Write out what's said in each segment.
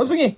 원숭이.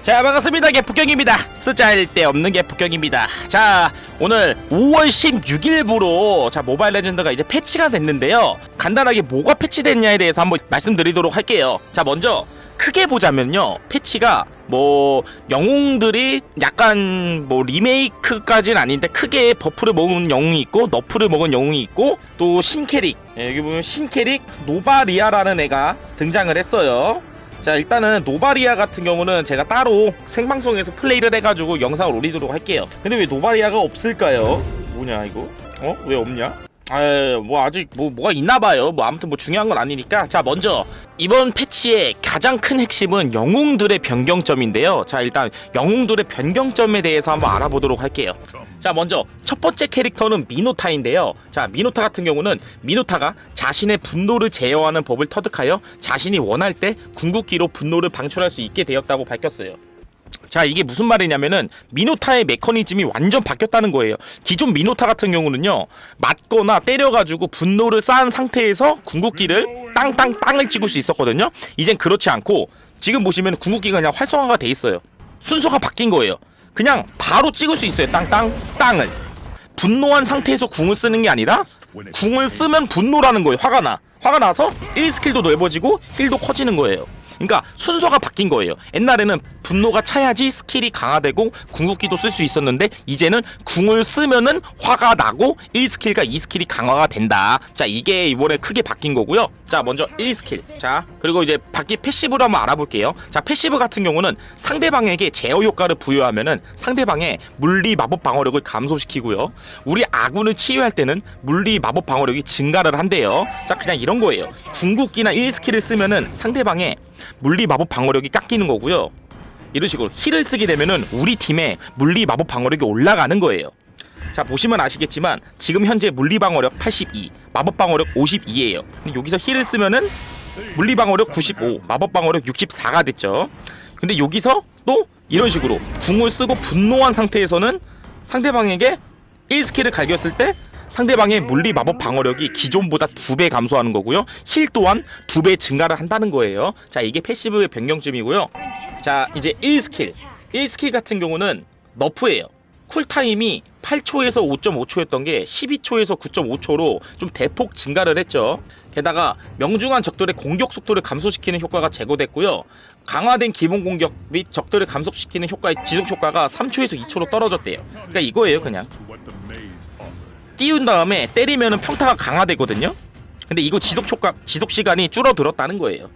자 반갑습니다. 개폭경입니다. 쓰잘데 없는 개폭경입니다. 자 오늘 5월 16일부로 자 모바일 레전드가 이제 패치가 됐는데요. 간단하게 뭐가 패치됐냐에 대해서 한번 말씀드리도록 할게요. 자 먼저 크게 보자면요. 패치가 뭐 영웅들이 약간 뭐 리메이크까지는 아닌데 크게 버프를 먹은 영웅이 있고 너프를 먹은 영웅이 있고 또 신캐릭. 예, 여기 보면 신캐릭 노바리아라는 애가 등장을 했어요 자 일단은 노바리아 같은 경우는 제가 따로 생방송에서 플레이를 해가지고 영상을 올리도록 할게요 근데 왜 노바리아가 없을까요? 뭐냐 이거? 어? 왜 없냐? 아뭐 아직 뭐 뭐가 있나 봐요. 뭐 아무튼 뭐 중요한 건 아니니까. 자 먼저 이번 패치의 가장 큰 핵심은 영웅들의 변경점인데요. 자 일단 영웅들의 변경점에 대해서 한번 알아보도록 할게요. 자 먼저 첫 번째 캐릭터는 미노타인데요. 자 미노타 같은 경우는 미노타가 자신의 분노를 제어하는 법을 터득하여 자신이 원할 때 궁극기로 분노를 방출할 수 있게 되었다고 밝혔어요 자 이게 무슨 말이냐면은 미노타의 메커니즘이 완전 바뀌었다는 거예요. 기존 미노타 같은 경우는요 맞거나 때려가지고 분노를 쌓은 상태에서 궁극기를 땅땅 땅을 찍을 수 있었거든요. 이젠 그렇지 않고 지금 보시면 궁극기가 그냥 활성화가 돼 있어요. 순서가 바뀐 거예요. 그냥 바로 찍을 수 있어요. 땅땅 땅을. 분노한 상태에서 궁을 쓰는 게 아니라 궁을 쓰면 분노라는 거예요. 화가 나. 화가 나서 1스킬도 넓어지고 1도 커지는 거예요 그러니까 순서가 바뀐 거예요. 옛날에는 분노가 차야지 스킬이 강화되고 궁극기도 쓸 수 있었는데 이제는 궁을 쓰면은 화가 나고 1스킬과 2스킬이 강화가 된다. 자, 이게 이번에 크게 바뀐 거고요. 자, 먼저 1스킬. 자, 그리고 이제 바퀴 패시브로 한번 알아볼게요. 자, 패시브 같은 경우는 상대방에게 제어 효과를 부여하면은 상대방의 물리 마법 방어력을 감소시키고요. 우리 아군을 치유할 때는 물리 마법 방어력이 증가를 한대요. 자, 그냥 이런 거예요. 궁극기나 1스킬을 쓰면은 상대방의 물리 마법 방어력이 깎이는 거고요. 이런 식으로 힐을 쓰게 되면은 우리 팀의 물리 마법 방어력이 올라가는 거예요. 자 보시면 아시겠지만 지금 현재 물리 방어력 82, 마법 방어력 52예요. 근데 여기서 힐을 쓰면은 물리 방어력 95, 마법 방어력 64가 됐죠. 근데 여기서 또 이런 식으로 궁을 쓰고 분노한 상태에서는 상대방에게 1스킬을 갈겼을 때 상대방의 물리 마법 방어력이 기존보다 두 배 감소하는 거고요. 힐 또한 두 배 증가를 한다는 거예요. 자, 이게 패시브의 변경점이고요. 자, 이제 1스킬. 1스킬 같은 경우는 너프예요. 쿨타임이 8초에서 5.5초였던 게 12초에서 9.5초로 좀 대폭 증가를 했죠. 게다가 명중한 적들의 공격 속도를 감소시키는 효과가 제거됐고요. 강화된 기본 공격 및 적들을 감속시키는 효과의 지속 효과가 3초에서 2초로 떨어졌대요. 그러니까 이거예요, 그냥. 띄운 다음에 때리면은 평타가 강화되거든요. 근데 이거 지속 효과, 지속 시간이 줄어들었다는 거예요.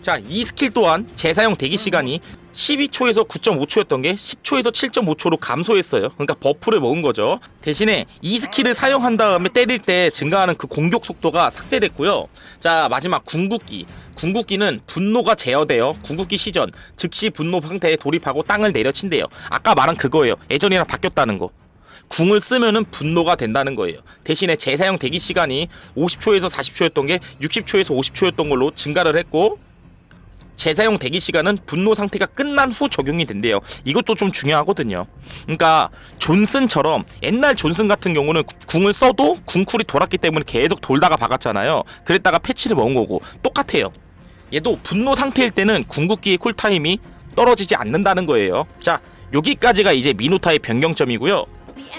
자, 이 스킬 또한 재사용 대기 시간이 12초에서 9.5초였던 게 10초에서 7.5초로 감소했어요. 그러니까 버프를 먹은 거죠. 대신에 이 스킬을 사용한 다음에 때릴 때 증가하는 그 공격 속도가 삭제됐고요. 자, 마지막 궁극기. 궁극기는 분노가 제어되어 궁극기 시전 즉시 분노 상태에 돌입하고 땅을 내려친대요. 아까 말한 그거예요. 예전이랑 바뀌었다는 거. 궁을 쓰면은 분노가 된다는 거예요. 대신에 재사용 대기 시간이 50초에서 40초였던 게 60초에서 50초였던 걸로 증가를 했고 재사용 대기 시간은 분노 상태가 끝난 후 적용이 된대요. 이것도 좀 중요하거든요. 그러니까 존슨처럼 옛날 존슨 같은 경우는 궁을 써도 궁쿨이 돌았기 때문에 계속 돌다가 박았잖아요. 그랬다가 패치를 먹은 거고 똑같아요. 얘도 분노 상태일 때는 궁극기의 쿨타임이 떨어지지 않는다는 거예요. 자, 여기까지가 이제 미노타의 변경점이고요.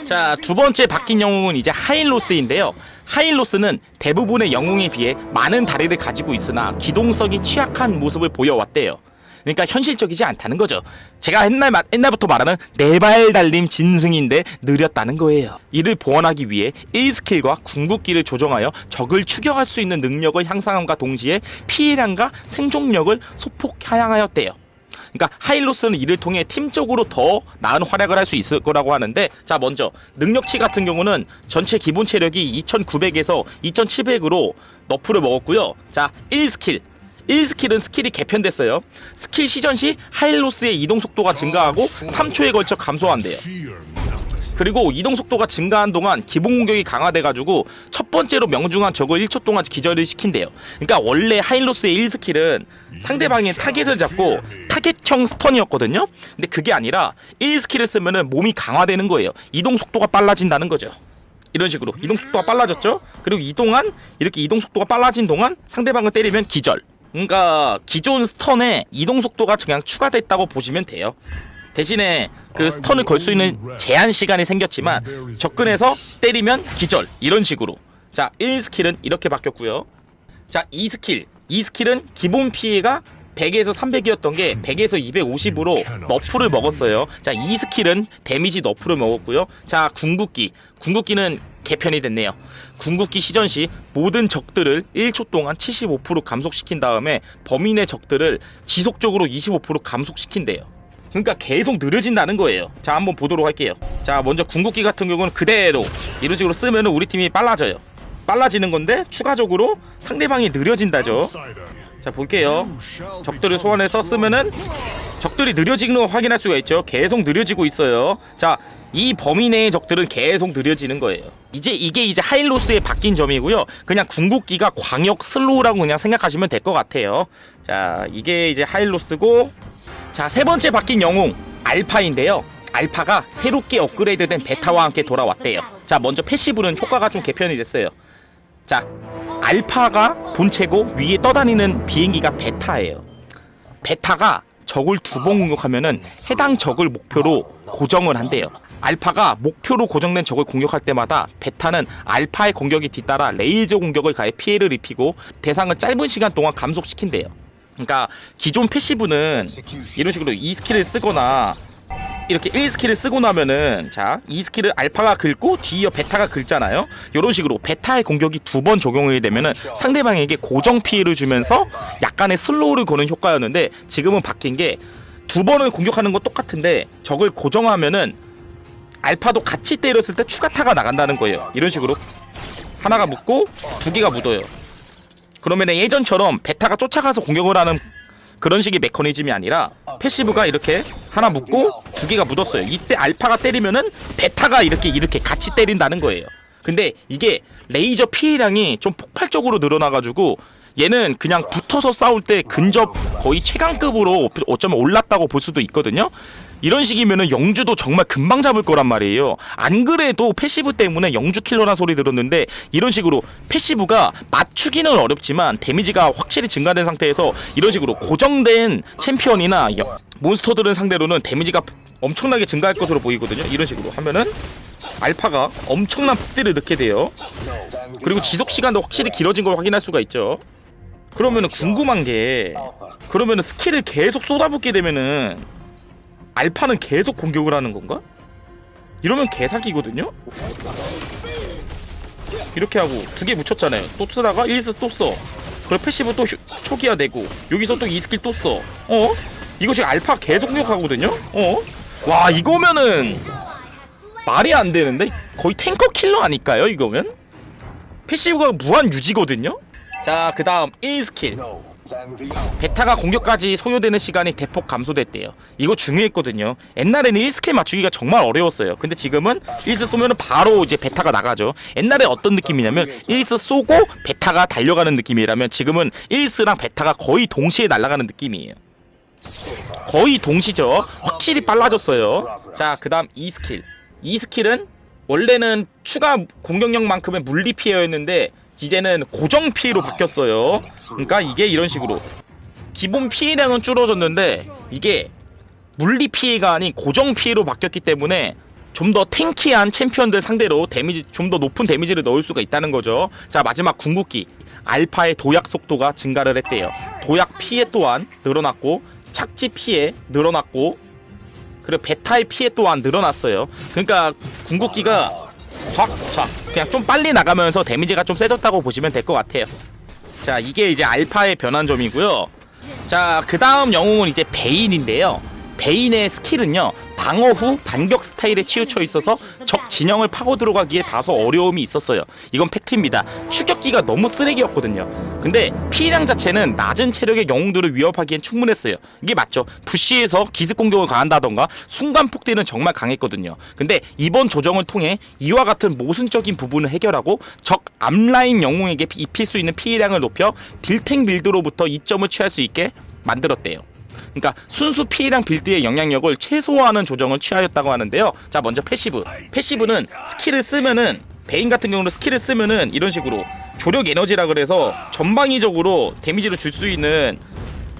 자, 두 번째 바뀐 영웅은 이제 하일로스인데요. 하일로스는 대부분의 영웅에 비해 많은 다리를 가지고 있으나 기동성이 취약한 모습을 보여왔대요. 그러니까 현실적이지 않다는 거죠. 제가 옛날 마- 옛날부터 말하는 네 발 달림 진승인데 느렸다는 거예요. 이를 보완하기 위해 1스킬과 궁극기를 조정하여 적을 추격할 수 있는 능력을 향상함과 동시에 피해량과 생존력을 소폭 하향하였대요. 그러니까 하일로스는 이를 통해 팀적으로 더 나은 활약을 할 수 있을 거라고 하는데 자 먼저 능력치 같은 경우는 전체 기본 체력이 2900에서 2700으로 너프를 먹었고요. 자 1스킬. 1스킬은 스킬이 개편됐어요. 스킬 시전 시 하일로스의 이동 속도가 증가하고 3초에 걸쳐 감소한대요 그리고 이동 속도가 증가한 동안 기본 공격이 강화돼가지고 첫 번째로 명중한 적을 1초 동안 기절을 시킨대요. 그러니까 원래 하일로스의 1 스킬은 상대방의 타겟을 잡고 타겟형 스턴이었거든요. 근데 그게 아니라 1 스킬을 쓰면은 몸이 강화되는 거예요. 이동 속도가 빨라진다는 거죠. 이런 식으로 이동 속도가 빨라졌죠. 그리고 이동한 이렇게 이동 속도가 빨라진 동안 상대방을 때리면 기절. 그러니까 기존 스턴에 이동 속도가 그냥 추가됐다고 보시면 돼요. 대신에 그 스턴을 걸 수 있는 제한 시간이 생겼지만 접근해서 때리면 기절 이런 식으로. 자, 1스킬은 이렇게 바뀌었고요. 자, 2스킬. 2스킬은 기본 피해가 100에서 300이었던 게 100에서 250으로 너프를 먹었어요. 자, 2스킬은 데미지 너프를 먹었고요. 자, 궁극기. 궁극기는 개편이 됐네요. 궁극기 시전 시 모든 적들을 1초 동안 75% 감속시킨 다음에 내 적들을 지속적으로 25% 감속시킨대요. 그러니까 계속 느려진다는 거예요. 자, 한번 보도록 할게요. 자, 먼저 궁극기 같은 경우는 그대로 이런 식으로 쓰면 우리 팀이 빨라져요. 빨라지는 건데 추가적으로 상대방이 느려진다죠. 자, 볼게요. 적들을 소환해서 쓰면은 적들이 느려지는 걸 확인할 수가 있죠. 계속 느려지고 있어요. 자, 이 범위 내의 적들은 계속 느려지는 거예요. 이제 이게 이제 하일로스의 바뀐 점이고요. 그냥 궁극기가 광역 슬로우라고 그냥 생각하시면 될 것 같아요. 자, 이게 이제 하일로스고 자, 세 번째 바뀐 영웅 알파인데요. 알파가 새롭게 업그레이드된 베타와 함께 돌아왔대요. 자, 먼저 패시브는 효과가 좀 개편이 됐어요. 자, 알파가 본체고 위에 떠다니는 비행기가 베타예요. 베타가 적을 두 번 공격하면은 해당 적을 목표로 고정을 한대요. 알파가 목표로 고정된 적을 공격할 때마다 베타는 알파의 공격이 뒤따라 레이저 공격을 가해 피해를 입히고 대상을 짧은 시간 동안 감속시킨대요. 그러니까 기존 패시브는 이런 식으로 2스킬을 쓰거나 이렇게 1스킬을 쓰고 나면은 자 2스킬을 알파가 긁고 뒤이어 베타가 긁잖아요. 이런 식으로 베타의 공격이 두 번 적용이 되면은 상대방에게 고정 피해를 주면서 약간의 슬로우를 거는 효과였는데 지금은 바뀐 게 두 번을 공격하는 건 똑같은데 적을 고정하면은 알파도 같이 때렸을 때 추가타가 나간다는 거예요. 이런 식으로 하나가 묻고 두 개가 묻어요 그러면은 예전처럼 베타가 쫓아가서 공격을 하는 그런 식의 메커니즘이 아니라 패시브가 이렇게 하나 묻고 두 개가 묻었어요. 이때 알파가 때리면은 베타가 이렇게 이렇게 같이 때린다는 거예요. 근데 이게 레이저 피해량이 좀 폭발적으로 늘어나가지고 얘는 그냥 붙어서 싸울 때 근접 거의 최강급으로 어쩌면 올랐다고 볼 수도 있거든요. 이런 식이면은 영주도 정말 금방 잡을 거란 말이에요. 안 그래도 패시브 때문에 영주 킬러란 소리 들었는데 이런 식으로 패시브가 맞추기는 어렵지만 데미지가 확실히 증가된 상태에서 이런 식으로 고정된 챔피언이나 여- 몬스터들은 상대로는 데미지가 엄청나게 증가할 것으로 보이거든요. 이런 식으로 하면은 알파가 엄청난 폭딜을 넣게 돼요. 그리고 지속 시간도 확실히 길어진 걸 확인할 수가 있죠. 그러면은 궁금한 게 그러면은 스킬을 계속 쏟아붓게 되면은 알파는 계속 공격을 하는 건가? 이러면 개사기거든요? 이렇게 하고 두 개 묻혔잖아요. 또 쓰다가 1스 또 써. 그리고 패시브 또 휴- 초기화 되고 여기서 또 2스킬 또 써. 어? 이거 지금 알파 계속 공격하거든요? 어? 와 이거면은 말이 안 되는데 거의 탱커 킬러 아닐까요 이거면? 패시브가 무한 유지거든요? 자 그 다음 1스킬 베타가 공격까지 소요되는 시간이 대폭 감소됐대요. 이거 중요했거든요. 옛날에는 1스킬 맞추기가 정말 어려웠어요. 근데 지금은 1스 쏘면 바로 이제 베타가 나가죠. 옛날에 어떤 느낌이냐면 1스 쏘고 베타가 달려가는 느낌이라면 지금은 1스랑 베타가 거의 동시에 날아가는 느낌이에요. 거의 동시죠. 확실히 빨라졌어요. 자, 그 다음 2스킬. 2스킬은 원래는 추가 공격력만큼의 물리 피해였는데 이제는 고정 피해로 바뀌었어요. 그러니까 이게 이런 식으로 기본 피해량은 줄어졌는데 이게 물리 피해가 아닌 고정 피해로 바뀌었기 때문에 좀 더 탱키한 챔피언들 상대로 데미지 좀 더 높은 데미지를 넣을 수가 있다는 거죠. 자 마지막 궁극기 알파의 도약 속도가 증가를 했대요. 도약 피해 또한 늘어났고 착지 피해 늘어났고 그리고 베타의 피해 또한 늘어났어요. 그러니까 궁극기가 싹 싹 그냥 좀 빨리 나가면서 데미지가 좀 세졌다고 보시면 될 것 같아요. 자 이게 이제 알파의 변환 점이고요. 자 그 다음 영웅은 이제 베인인데요. 베인의 스킬은요 방어 후 반격 스타일에 치우쳐 있어서 적 진영을 파고 들어가기에 다소 어려움이 있었어요. 이건 팩트입니다. 추격기가 너무 쓰레기였거든요. 근데 피해량 자체는 낮은 체력의 영웅들을 위협하기엔 충분했어요. 이게 맞죠? 부시에서 기습 공격을 가한다던가 순간 폭대는 정말 강했거든요. 근데 이번 조정을 통해 이와 같은 모순적인 부분을 해결하고 적 앞라인 영웅에게 입힐 수 있는 피해량을 높여 딜탱 빌드로부터 이점을 취할 수 있게 만들었대요. 그러니까 순수 피해량 빌드의 영향력을 최소화하는 조정을 취하였다고 하는데요. 자, 먼저 패시브. 패시브는 스킬을 쓰면은 베인 같은 경우는 스킬을 쓰면은 이런 식으로 조력 에너지라 그래서 전방위적으로 데미지를 줄 수 있는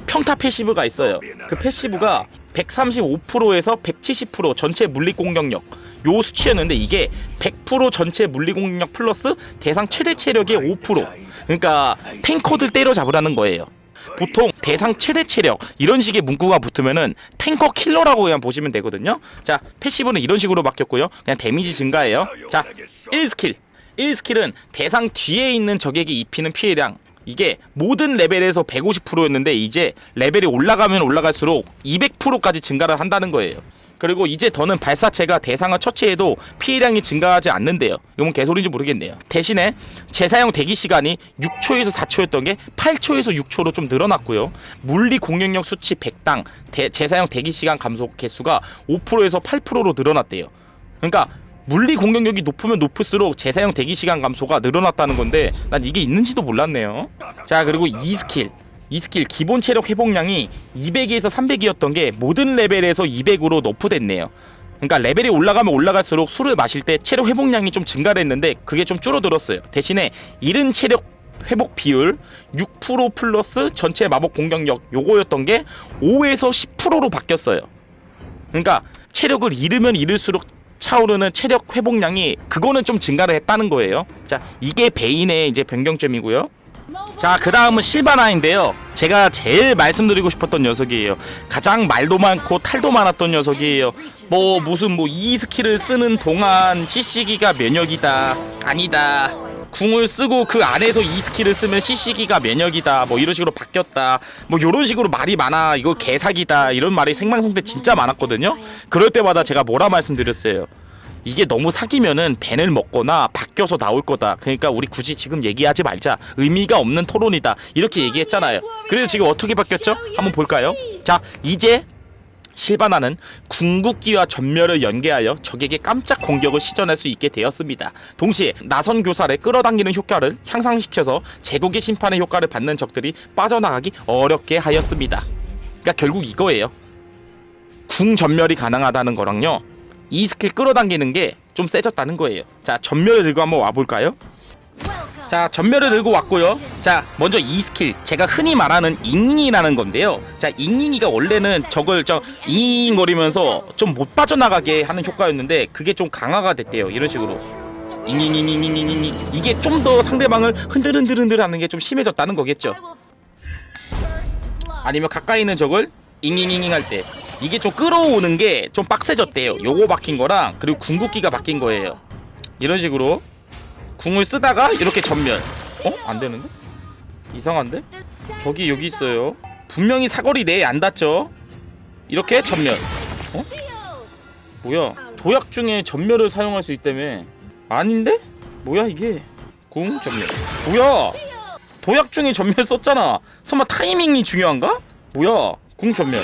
평타 패시브가 있어요. 그 패시브가 135%에서 170% 전체 물리 공격력 요 수치였는데 이게 100% 전체 물리 공격력 플러스 대상 최대 체력의 5% 그러니까 탱커들 때려잡으라는 거예요. 보통 대상 최대 체력 이런 식의 문구가 붙으면은 탱커 킬러라고 그냥 보시면 되거든요. 자 패시브는 이런 식으로 바뀌었고요. 그냥 데미지 증가예요. 자 1스킬 1스킬은 대상 뒤에 있는 적에게 입히는 피해량 이게 모든 레벨에서 150%였는데 이제 레벨이 올라가면 올라갈수록 200%까지 증가를 한다는 거예요. 그리고 이제 더는 발사체가 대상을 처치해도 피해량이 증가하지 않는데요. 이건 개소리인지 모르겠네요. 대신에 재사용 대기 시간이 6초에서 4초였던 게 8초에서 6초로 좀 늘어났고요. 물리 공격력 수치 100당 대- 재사용 대기 시간 감소 개수가 5%에서 8%로 늘어났대요. 그러니까 물리 공격력이 높으면 높을수록 재사용 대기 시간 감소가 늘어났다는 건데 난 이게 있는지도 몰랐네요. 자 그리고 이 스킬 이 스킬 기본 체력 회복량이 200에서 300이었던 게 모든 레벨에서 200으로 너프됐네요. 그러니까 레벨이 올라가면 올라갈수록 술을 마실 때 체력 회복량이 좀 증가를 했는데 그게 좀 줄어들었어요. 대신에 이른 체력 회복 비율 6% 플러스 전체 마법 공격력 요거였던 게 5에서 10%로 바뀌었어요. 그러니까 체력을 잃으면 잃을수록 차오르는 체력 회복량이 그거는 좀 증가를 했다는 거예요. 자, 이게 베인의 이제 변경점이고요. 자, 그 다음은 실바나인데요. 제가 제일 말씀드리고 싶었던 녀석이에요. 가장 말도 많고 탈도 많았던 녀석이에요. 뭐, 무슨 뭐, 이 스킬을 쓰는 동안 CC기가 면역이다. 아니다. 궁을 쓰고 그 안에서 이 스킬을 쓰면 CC기가 면역이다. 뭐, 이런 식으로 바뀌었다. 뭐, 이런 식으로 말이 많아. 이거 개사기다. 이런 말이 생방송 때 진짜 많았거든요. 그럴 때마다 제가 뭐라 말씀드렸어요. 이게 너무 사기면은 벤을 먹거나 바뀌어서 나올 거다. 그러니까 우리 굳이 지금 얘기하지 말자. 의미가 없는 토론이다. 이렇게 얘기했잖아요. 그래서 지금 어떻게 바뀌었죠? 한번 볼까요? 자, 이제 실바나는 궁극기와 전멸을 연계하여 적에게 깜짝 공격을 시전할 수 있게 되었습니다. 동시에 나선 교사를 끌어당기는 효과를 향상시켜서 제국의 심판의 효과를 받는 적들이 빠져나가기 어렵게 하였습니다. 그러니까 결국 이거예요. 궁 전멸이 가능하다는 거랑요. 이 스킬 끌어당기는 게 좀 세졌다는 거예요. 자, 전멸을 들고 한번 와볼까요? 자, 전멸을 들고 왔고요. 자, 먼저 이 스킬 제가 흔히 말하는 잉잉이라는 건데요. 자, 잉잉이가 원래는 적을 저 잉잉거리면서 좀 못 빠져나가게 하는 효과였는데 그게 좀 강화가 됐대요. 이런 식으로. 잉잉잉잉잉잉잉 이게 좀 더 상대방을 흔들흔들흔들 하는 게 좀 심해졌다는 거겠죠. 아니면 가까이 있는 적을 잉잉잉잉 할 때 이게 좀 끌어오는 게 좀 빡세졌대요. 요거 바뀐 거랑 그리고 궁극기가 바뀐 거예요. 이런 식으로 궁을 쓰다가 이렇게 전멸. 어? 안 되는데? 이상한데? 저기 여기 있어요. 분명히 사거리 내에 안 닿죠? 이렇게 전멸. 어? 뭐야? 도약 중에 전멸을 사용할 수 있다며. 아닌데? 뭐야 이게? 궁 전멸. 뭐야? 도약 중에 전멸 썼잖아. 설마 타이밍이 중요한가? 뭐야? 궁 전멸.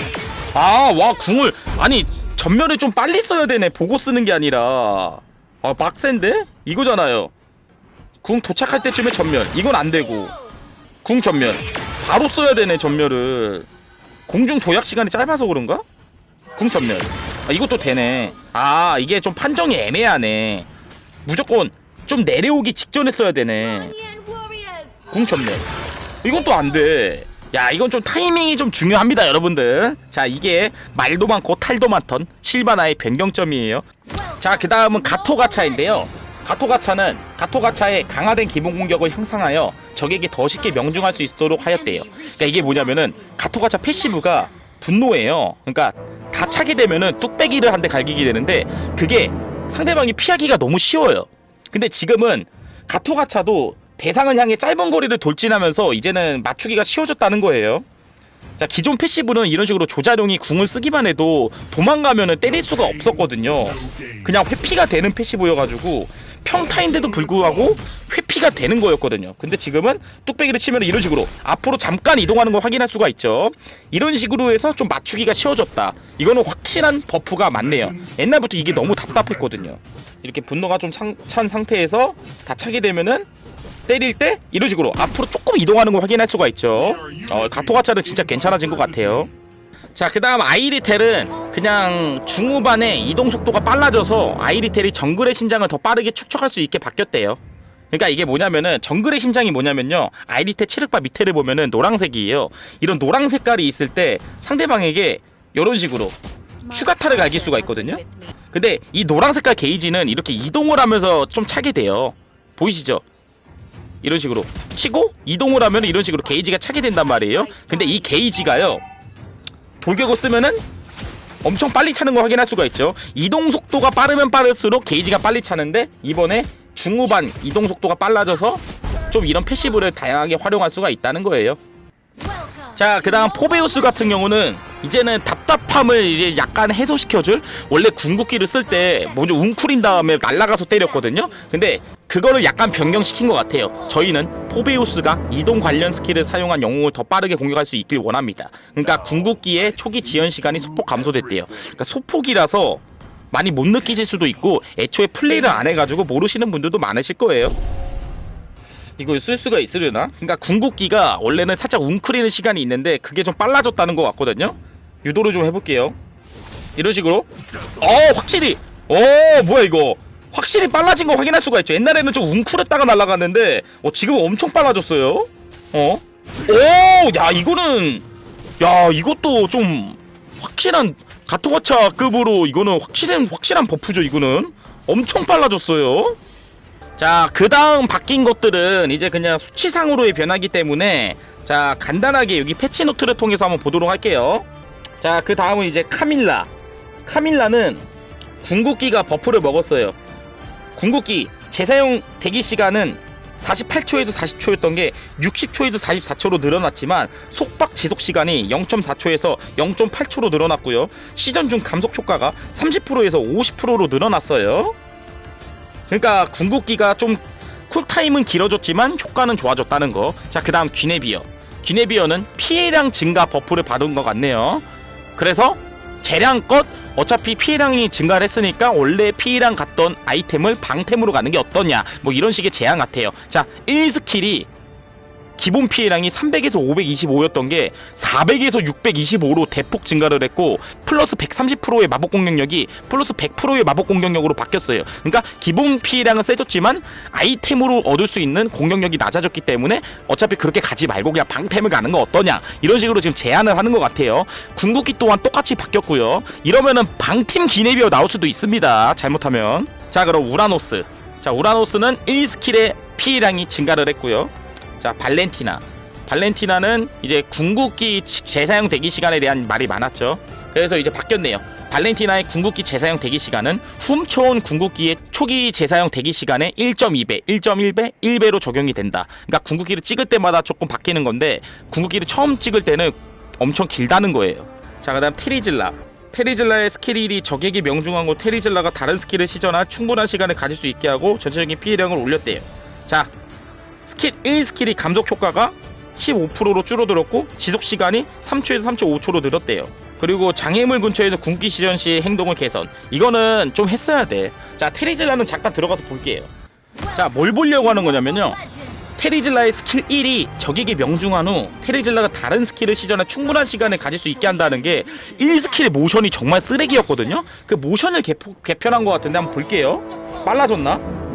아, 와, 궁을 아니, 전멸을 좀 빨리 써야 되네. 보고 쓰는 게 아니라. 아, 빡센데? 이거잖아요. 궁 도착할 때쯤에 전멸. 이건 안 되고. 궁 전멸. 바로 써야 되네, 전멸을. 공중 도약 시간이 짧아서 그런가? 궁 전멸. 아, 이것도 되네. 아, 이게 좀 판정이 애매하네. 무조건 좀 내려오기 직전에 써야 되네. 궁. 이건 또 안 돼. 야, 이건 좀 타이밍이 좀 중요합니다, 여러분들. 자, 이게 말도 많고 탈도 많던 실바나의 변경점이에요. 자, 그 다음은 가토가차인데요. 가토가차는 가토가차의 강화된 기본 공격을 향상하여 적에게 더 쉽게 명중할 수 있도록 하였대요. 그러니까 이게 뭐냐면은 가토가차 패시브가 분노예요. 그러니까 다 차게 되면은 뚝배기를 한 대 갈기게 되는데 그게 상대방이 피하기가 너무 쉬워요. 근데 지금은 가토가차도 대상을 향해 짧은 거리를 돌진하면서 이제는 맞추기가 쉬워졌다는 거예요. 자 기존 패시브는 이런 식으로 조자룡이 궁을 쓰기만 해도 도망가면은 때릴 수가 없었거든요. 그냥 회피가 되는 패시브여가지고 평타인데도 불구하고 회피가 되는 거였거든요. 근데 지금은 뚝배기를 치면 이런 식으로 앞으로 잠깐 이동하는 걸 확인할 수가 있죠. 이런 식으로 해서 좀 맞추기가 쉬워졌다. 이거는 확실한 버프가 맞네요. 옛날부터 이게 너무 답답했거든요. 이렇게 분노가 좀 찬 상태에서 다 차게 되면은 때릴 때 이런 식으로 앞으로 조금 이동하는 걸 확인할 수가 있죠. 어, 가토가차는 진짜 괜찮아진 것 같아요. 자, 그 다음 아이리텔은 그냥 중후반에 이동 속도가 빨라져서 아이리텔이 정글의 심장을 더 빠르게 축적할 수 있게 바뀌었대요. 그러니까 이게 뭐냐면은 정글의 심장이 뭐냐면요 아이리테 체력바 밑에를 보면은 노란색이에요 이런 노란 색깔이 있을 때 상대방에게 이런 식으로 추가타를 갈길 수가 있거든요 근데 이 노란 색깔 게이지는 이렇게 이동을 하면서 좀 차게 돼요 보이시죠 이런 식으로 치고 이동을 하면 이런 식으로 게이지가 차게 된단 말이에요 근데 이 게이지가요 돌격을 쓰면은 엄청 빨리 차는 거 확인할 수가 있죠. 이동 속도가 빠르면 빠를수록 게이지가 빨리 차는데 이번에 중후반 이동 속도가 빨라져서 좀 이런 패시브를 다양하게 활용할 수가 있다는 거예요. 자, 그다음 포베우스 같은 경우는 이제는 답답함을 이제 약간 해소시켜줄 원래 궁극기를 쓸 때 먼저 웅크린 다음에 날아가서 때렸거든요. 근데 그거를 약간 변경시킨 것 같아요. 저희는 포베우스가 이동 관련 스킬을 사용한 영웅을 더 빠르게 공격할 수 있길 원합니다. 그러니까 궁극기의 초기 지연 시간이 소폭 감소됐대요. 그러니까 소폭이라서 많이 못 느끼실 수도 있고 애초에 플레이를 안 해가지고 모르시는 분들도 많으실 거예요. 이걸 쓸 수가 있으려나? 그러니까 궁극기가 원래는 살짝 웅크리는 시간이 있는데 그게 좀 빨라졌다는 것 같거든요. 유도를 좀 해볼게요. 이런 식으로. 어 확실히. 어 뭐야 이거. 확실히 빨라진 거 확인할 수가 있죠. 옛날에는 좀 웅크렸다가 날아갔는데 어 지금 엄청 빨라졌어요. 어? 오, 야 이거는 야 이것도 좀 확실한 가토가차급으로 이거는 확실한 확실한 버프죠. 이거는 엄청 빨라졌어요. 자, 그 다음 바뀐 것들은 이제 그냥 수치상으로의 변화기 때문에 자, 간단하게 여기 패치 노트를 통해서 한번 보도록 할게요. 자, 그 다음은 이제 카밀라. 카밀라는 궁극기가 버프를 먹었어요. 궁극기 재사용 대기 시간은 48초에서 40초였던 게 60초에서 44초로 늘어났지만 속박 지속 시간이 0.4초에서 0.8초로 늘어났고요. 시전 중 감속 효과가 30%에서 50%로 늘어났어요. 그러니까 궁극기가 좀 쿨타임은 길어졌지만 효과는 좋아졌다는 거. 자, 그 다음 귀네비어. 귀네비어는 피해량 증가 버프를 받은 것 같네요. 그래서 재량껏 어차피 피해량이 증가를 했으니까 원래 피해량 갔던 아이템을 방템으로 가는 게 어떠냐. 뭐 이런 식의 제안 같아요. 자, 1스킬이 기본 피해량이 300에서 525였던 게 400에서 625로 대폭 증가를 했고 플러스 130%의 마법 공격력이 플러스 100%의 마법 공격력으로 바뀌었어요. 그러니까 기본 피해량은 세졌지만 아이템으로 얻을 수 있는 공격력이 낮아졌기 때문에 어차피 그렇게 가지 말고 그냥 방템을 가는 거 어떠냐 이런 식으로 지금 제안을 하는 것 같아요. 궁극기 또한 똑같이 바뀌었고요. 이러면은 방템 기네비어 나올 수도 있습니다. 잘못하면 자 그럼 우라노스 자 우라노스는 1스킬의 피해량이 증가를 했고요. 자 발렌티나 발렌티나는 이제 궁극기 지- 재사용 대기 시간에 대한 말이 많았죠 그래서 이제 바뀌었네요 발렌티나의 궁극기 재사용 대기 시간은 훔쳐온 궁극기의 초기 재사용 대기 시간의 1.2배, 1.1배, 1배로 적용이 된다. 그러니까 궁극기를 찍을 때마다 조금 바뀌는 건데 궁극기를 처음 찍을 때는 엄청 길다는 거예요. 자, 그다음 테리질라. 테리질라의 스킬 1이 적에게 명중하고 테리질라가 다른 스킬을 시전할 충분한 시간을 가질 수 있게 하고 전체적인 피해량을 올렸대요. 자, 스킬 1 스킬이 감속 효과가 15%로 줄어들었고 지속 시간이 3초에서 3.5초로 늘었대요. 그리고 장애물 근처에서 궁기 시전 시 행동을 개선. 이거는 좀 했어야 돼. 자, 테리질라는 잠깐 들어가서 볼게요. 자, 뭘 보려고 하는 거냐면요. 테리질라의 스킬 1이 적에게 명중한 후 테리질라가 다른 스킬을 시전할 충분한 시간을 가질 수 있게 한다는 게 1스킬의 모션이 정말 쓰레기였거든요. 그 모션을 개포, 개편한 것 같은데 한번 볼게요. 빨라졌나?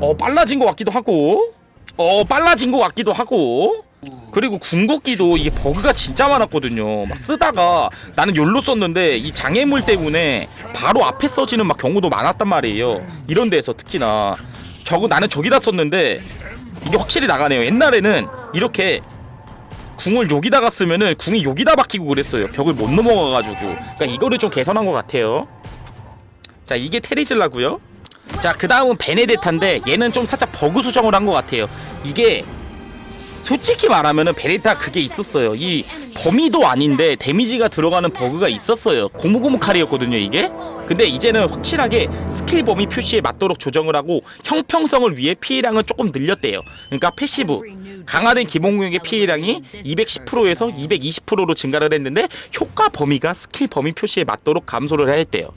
어 빨라진 것 같기도 하고. 어 빨라진 것 같기도 하고. 그리고 궁극기도 이게 버그가 진짜 많았거든요. 막 쓰다가 나는 열로 썼는데 이 장애물 때문에 바로 앞에 써지는 막 경우도 많았단 말이에요. 이런 데서 특히나. 저거 나는 저기다 썼는데 이게 확실히 나가네요. 옛날에는 이렇게 궁을 여기다가 쓰면은 궁이 여기다 박히고 그랬어요. 벽을 못 넘어가가지고. 그러니까 이거를 좀 개선한 것 같아요. 자 이게 테리즐라고요 자, 그 다음은 베네데타인데 얘는 좀 살짝 버그 수정을 한 것 같아요. 이게 솔직히 말하면은 베네타 그게 있었어요. 이 범위도 아닌데 데미지가 들어가는 버그가 있었어요. 고무고무 칼이었거든요, 이게. 근데 이제는 확실하게 스킬 범위 표시에 맞도록 조정을 하고 형평성을 위해 피해량을 조금 늘렸대요. 그러니까 패시브 강화된 기본 공격의 피해량이 210%에서 220%로 증가를 했는데 효과 범위가 스킬 범위 표시에 맞도록 감소를 했대요.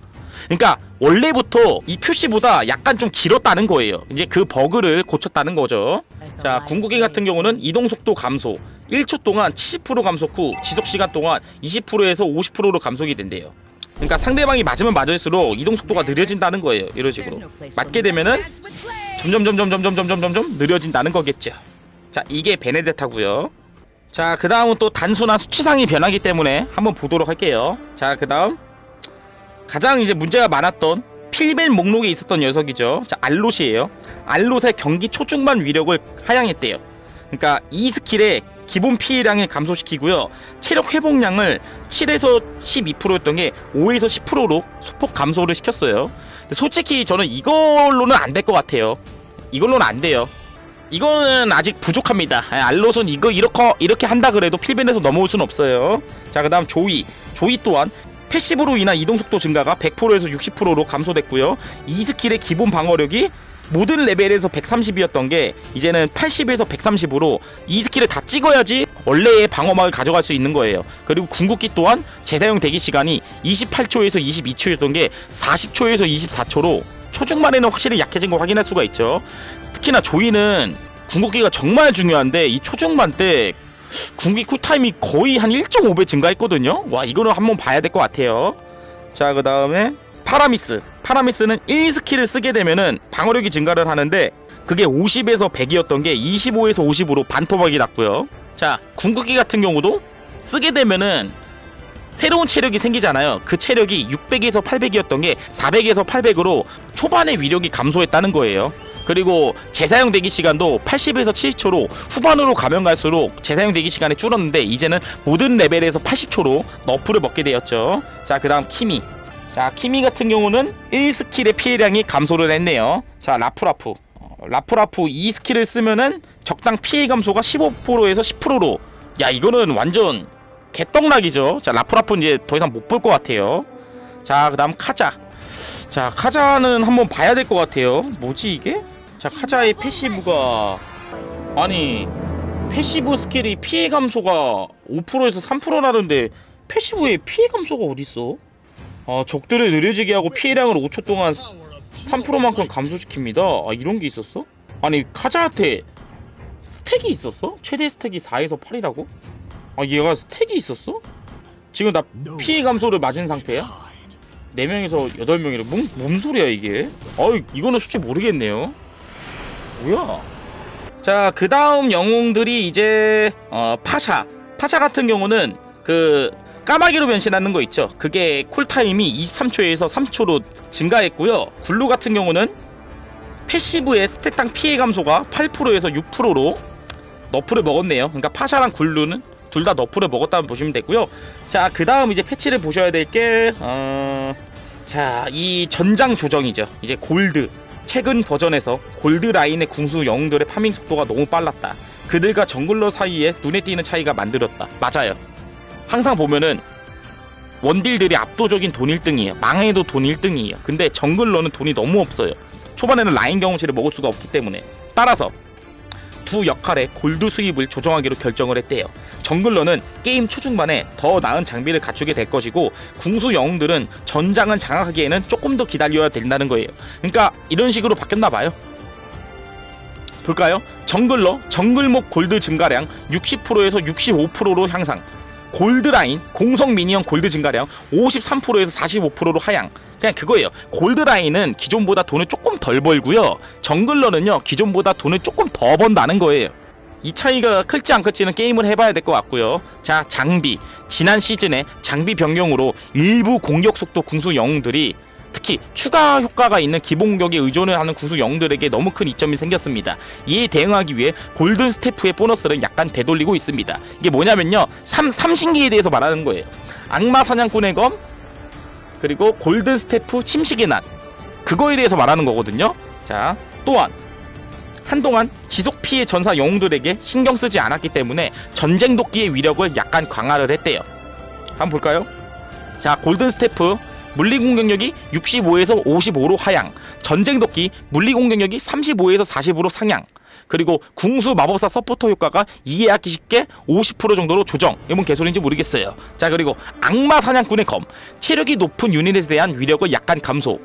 그러니까 원래부터 이 표시보다 약간 좀 길었다는 거예요. 이제 그 버그를 고쳤다는 거죠. 자, 궁극기 같은 경우는 이동 속도 감소. 1초 동안 70% 감속 후 지속 시간 동안 20%에서 50%로 감속이 된대요. 그러니까 상대방이 맞으면 맞을수록 이동 속도가 느려진다는 거예요. 이런 식으로. 맞게 되면은 점점 점점 점점 점점 점점 느려진다는 거겠죠. 자 이게 베네데타고요. 자 그 다음은 또 단순한 수치상이 변하기 때문에 한번 보도록 할게요. 자 그 다음 가장 이제 문제가 많았던 필벤 목록에 있었던 녀석이죠. 자 알롯이에요. 알롯의 경기 초중반 위력을 하향했대요. 그러니까 이 스킬에 기본 피해량을 감소시키고요. 체력 회복량을 7에서 12%였던 게 5에서 10%로 소폭 감소를 시켰어요. 근데 솔직히 저는 이걸로는 안 될 것 같아요. 이걸로는 안 돼요. 이거는 아직 부족합니다. 아, 알롯은 이거 이렇게 이렇게 한다 그래도 필벤에서 넘어올 수는 없어요. 자 그다음 조이, 조이 또한 패시브로 인한 이동 속도 증가가 100%에서 60%로 감소됐고요. 이 스킬의 기본 방어력이 모든 레벨에서 130이었던 게 이제는 80에서 130으로 이 스킬을 다 찍어야지 원래의 방어막을 가져갈 수 있는 거예요. 그리고 궁극기 또한 재사용 대기 시간이 28초에서 22초였던 게 40초에서 24초로 초중반에는 확실히 약해진 걸 확인할 수가 있죠. 특히나 조이는 궁극기가 정말 중요한데 이 초중반 때 궁극기 쿨타임이 거의 한 1.5배 증가했거든요. 와 이거는 한번 봐야 될 것 같아요. 자 그 다음에 파라미스. 파라미스는 1스킬을 쓰게 되면은 방어력이 증가를 하는데 그게 50에서 100이었던 게 25에서 50으로 반토막이 났고요. 자 궁극기 같은 경우도 쓰게 되면은 새로운 체력이 생기잖아요. 그 체력이 600에서 800이었던 게 400에서 800으로 초반의 위력이 감소했다는 거예요. 그리고 재사용 대기 시간도 80에서 70초로 후반으로 가면 갈수록 재사용 대기 시간이 줄었는데 이제는 모든 레벨에서 80초로 너프를 먹게 되었죠. 자, 그 다음 키미. 자, 키미 같은 경우는 1스킬의 피해량이 감소를 했네요. 자, 라프라프. 어, 라프라프 2스킬을 쓰면은 적당 피해 감소가 15%에서 10%로. 야, 이거는 완전 개떡락이죠. 자, 라프라프 이제 더 이상 못 볼 것 같아요. 자, 그 다음 카자. 자, 카자는 한번 봐야 될 것 같아요. 뭐지 이게? 자, 카자의 패시브가 아니 패시브 스킬이 피해 감소가 5%에서 3%라는데 패시브에 피해 감소가 어딨어? 아, 적들을 느려지게 하고 피해량을 5초 동안 3%만큼 감소시킵니다. 아, 이런 게 있었어? 아니, 카자한테 스택이 있었어? 최대 스택이 4에서 8이라고? 아, 얘가 스택이 있었어? 지금 나 피해 감소를 맞은 상태야? 4명에서 8명이래. 뭔, 뭔 소리야, 이게? 어이, 이거는 솔직히 모르겠네요. 뭐야? 자, 그 다음 영웅들이 이제, 어, 파샤. 파샤 같은 경우는 그, 까마귀로 변신하는 거 있죠. 그게 쿨타임이 23초에서 30초로 증가했고요. 굴루 같은 경우는 패시브의 스탯당 피해 감소가 8%에서 6%로 너프를 먹었네요. 그러니까 파샤랑 굴루는 둘 다 너프를 먹었다고 보시면 되고요. 자, 그 다음 이제 패치를 보셔야 될 게, 어, 자, 이 전장 조정이죠. 이제 골드. 최근 버전에서 골드 라인의 궁수 영웅들의 파밍 속도가 너무 빨랐다. 그들과 정글러 사이에 눈에 띄는 차이가 만들었다. 맞아요. 항상 보면은 원딜들이 압도적인 돈 1등이에요. 망해도 돈 1등이에요. 근데 정글러는 돈이 너무 없어요. 초반에는 라인 경험치를 먹을 수가 없기 때문에. 따라서 두 역할의 골드 수입을 조정하기로 결정을 했대요. 정글러는 게임 초중반에 더 나은 장비를 갖추게 될 것이고 궁수 영웅들은 전장을 장악하기에는 조금 더 기다려야 된다는 거예요. 그러니까 이런 식으로 바뀌었나 봐요. 볼까요? 정글러 정글목 골드 증가량 60%에서 65%로 향상. 골드라인 공성 미니언 골드 증가량 53%에서 45%로 하향. 그냥 그거예요. 골드라인은 기존보다 돈을 조금 덜 벌고요. 정글러는요 기존보다 돈을 조금 더 번다는 거예요. 이 차이가 클지 안 클지는 게임을 해봐야 될 것 같고요. 자 장비 지난 시즌에 장비 변경으로 일부 공격 속도 궁수 영웅들이 특히 추가 효과가 있는 기본 공격에 의존을 하는 궁수 영웅들에게 너무 큰 이점이 생겼습니다. 이에 대응하기 위해 골든 스태프의 보너스를 약간 되돌리고 있습니다. 이게 뭐냐면요. 삼, 삼신기에 대해서 말하는 거예요. 악마 사냥꾼의 검 그리고 골든 스태프 침식의 낫 그거에 대해서 말하는 거거든요. 자 또한 한동안 지속 피해 전사 영웅들에게 신경 쓰지 않았기 때문에 전쟁 도끼의 위력을 약간 강화를 했대요. 한번 볼까요? 자 골든 스태프 물리 공격력이 65에서 55로 하향, 전쟁 도끼 물리 공격력이 35에서 40으로 상향. 그리고 궁수 마법사 서포터 효과가 이해하기 쉽게 50% 정도로 조정. 이건 개소리인지 모르겠어요. 자 그리고 악마 사냥꾼의 검 체력이 높은 유닛에 대한 위력을 약간 감소.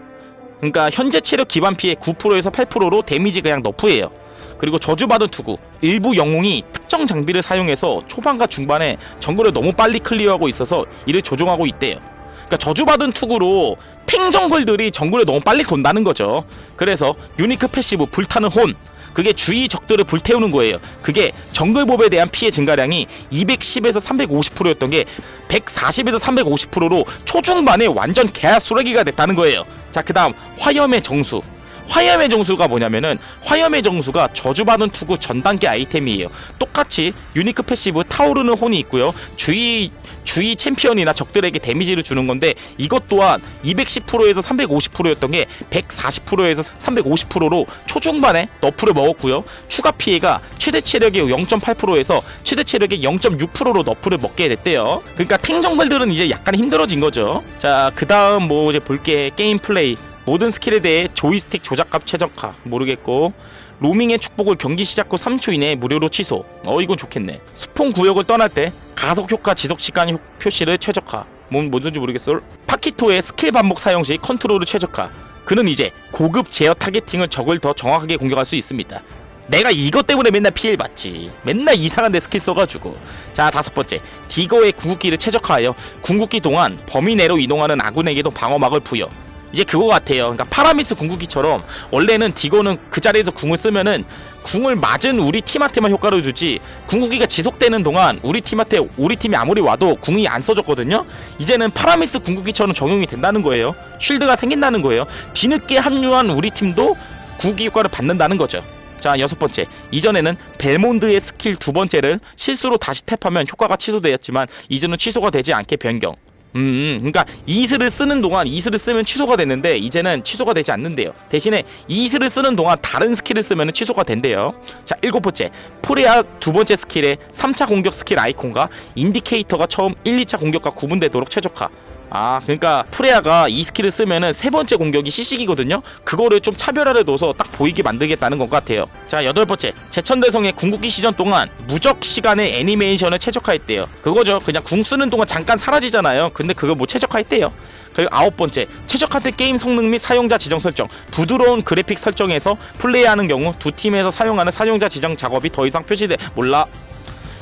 그러니까 현재 체력 기반 피해 9%에서 8%로 데미지 그냥 너프예요. 그리고 저주받은 투구 일부 영웅이 특정 장비를 사용해서 초반과 중반에 정글을 너무 빨리 클리어하고 있어서 이를 조종하고 있대요. 그러니까 저주받은 투구로 탱 정글들이 정글에 너무 빨리 돈다는 거죠. 그래서 유니크 패시브 불타는 혼 그게 주위 적들을 불태우는 거예요. 그게 정글몹에 대한 피해 증가량이 210에서 350%였던 게 140에서 350%로 초중반에 완전 개수레기가 됐다는 거예요. 자, 그 다음 화염의 정수. 화염의 정수가 뭐냐면은 화염의 정수가 저주받은 투구 전 단계 아이템이에요. 똑같이 유니크 패시브 타오르는 혼이 있고요. 주위 주위 챔피언이나 적들에게 데미지를 주는 건데 이것 또한 210%에서 350%였던 게 140%에서 350%로 초중반에 너프를 먹었고요. 추가 피해가 최대 체력의 0.8%에서 최대 체력의 0.6%로 너프를 먹게 됐대요. 그러니까 탱 정글들은 이제 약간 힘들어진 거죠. 자, 그다음 뭐 이제 볼게 게임 플레이 모든 스킬에 대해 조이스틱 조작값 최적화 모르겠고 로밍의 축복을 경기 시작 후 3초 이내에 무료로 취소 어 이건 좋겠네 스폰 구역을 떠날 때 가속 효과 지속 시간 효- 표시를 최적화 뭔 뭔지 모르겠어 파키토의 스킬 반복 사용 시 컨트롤을 최적화 그는 이제 고급 제어 타겟팅을 적을 더 정확하게 공격할 수 있습니다 내가 이것 때문에 맨날 피해를 받지. 맨날 이상한 데 스킬 써가지고. 자, 다섯 번째. 디거의 궁극기를 최적화하여 궁극기 동안 범위 내로 이동하는 아군에게도 방어막을 부여. 이제 그거 같아요. 그러니까 파라미스 궁극기처럼 원래는 디거는 그 자리에서 궁을 쓰면은 궁을 맞은 우리 팀한테만 효과를 주지 궁극기가 지속되는 동안 우리 팀한테 우리 팀이 아무리 와도 궁이 안 써졌거든요. 이제는 파라미스 궁극기처럼 적용이 된다는 거예요. 쉴드가 생긴다는 거예요. 뒤늦게 합류한 우리 팀도 궁극기 효과를 받는다는 거죠. 자 여섯 번째 이전에는 벨몬드의 스킬 두 번째를 실수로 다시 탭하면 효과가 취소되었지만 이제는 취소가 되지 않게 변경 음, 그러니까 이슬을 쓰는 동안 이슬을 쓰면 취소가 됐는데 이제는 취소가 되지 않는데요. 대신에 이슬을 쓰는 동안 다른 스킬을 쓰면 취소가 된대요. 자, 일곱 번째. 프레아 두 번째 스킬의 3차 공격 스킬 아이콘과 인디케이터가 처음 1, 2차 공격과 구분되도록 최적화. 아, 그러니까 프레아가 이 스킬을 쓰면은 세 번째 공격이 시식이거든요. 그거를 좀 차별화를 둬서 딱 보이게 만들겠다는 것 같아요. 자, 여덟 번째. 제천대성의 궁극기 시전 동안 무적 시간의 애니메이션을 최적화했대요. 그거죠. 그냥 궁 쓰는 동안 잠깐 사라지잖아요. 근데 그걸 뭐 최적화했대요. 그리고 아홉 번째. 최적화된 게임 성능 및 사용자 지정 설정. 부드러운 그래픽 설정에서 플레이하는 경우 두 팀에서 사용하는 사용자 지정 작업이 더 이상 표시돼 몰라.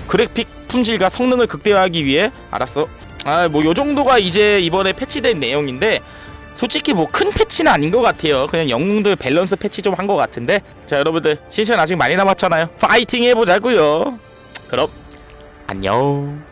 그래픽 품질과 성능을 극대화하기 위해 알았어. 아, 뭐 요 정도가 이제 이번에 패치된 내용인데 솔직히 뭐 큰 패치는 아닌 것 같아요. 그냥 영웅들 밸런스 패치 좀 한 것 같은데. 자, 여러분들 시즌 아직 많이 남았잖아요. 파이팅 해보자고요. 그럼 안녕.